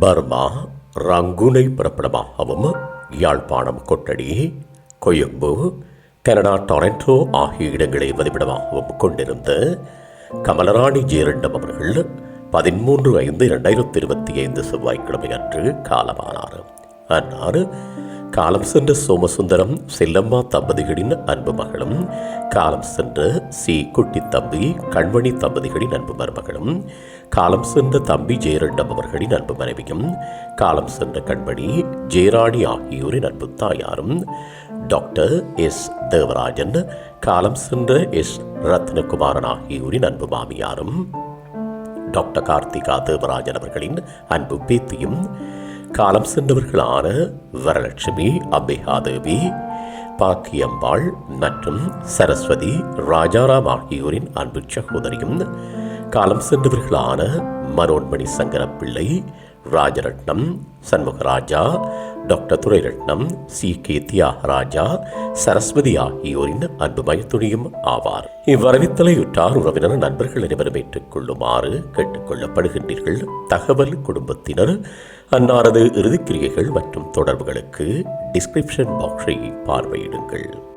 Burma ரங்குனை பிறப்பிடமாகவும் Yazhpanam Kottady Colombo Canada Toronto ஆகிய இடங்களை வதிப்பிடமாகவும் கொண்டிருந்த கமலராணி ஜீரண்டம் அவர்கள் பதிமூன்று ஐந்து இரண்டாயிரத்தி இருபத்தி ஐந்து செவ்வாய்க்கிழமை அன்று காலமானார். அன்னார் காலம் சென்ற சோமசுந்தரம் செல்லம்மா தம்பதிகளின் அன்பு மகளும் காலம் சென்ற சி குட்டி தம்பி கண்மணி தம்பதிகளின் அன்பு மருமகளும் காலம் சென்ற தம்பி ஜெயரண்டம் அவர்களின் அன்பு மனைவியும் காலம் சென்ற கண்மணி ஜெயராணி ஆகியோரின் அன்பு தாயாரும் டாக்டர் எஸ் தேவராஜன் காலம் சென்ற எஸ் ரத்னகுமாரன் ஆகியோரின் அன்பு மாமியாரும் டாக்டர் கார்த்திகா தேவராஜன் அவர்களின் அன்பு பேத்தியும் காலம் சென்றவர்களான வரலட்சுமி அம்பிகாதேவி பாக்கியம்பாள் மற்றும் சரஸ்வதி ராஜாராம் ஆகியோரின் அன்பு சகோதரியும் காலம் சென்றவர்களான Manonmani Sankarapillai Rajaratnam Shanmugaraja doctor Thurairatnam C. K. Thiyagaraja Saraswathi ஆகியோரின் அன்பு மைத்துணியும் ஆவார். இவ்வரவித்தலையுற்றார் உறவினர் நண்பர்கள் அனைவரும் ஏற்றுக்கொள்ளுமாறு கேட்டுக்கொள்ளப்படுகின்றீர்கள் தகவல் குடும்பத்தினர் அன்னாரது இறுதிக்கிரியைகள் மற்றும் தொடர்புகளுக்கு டிஸ்கிரிப்ஷன் பாக்ஸை பார்வையிடுங்கள்.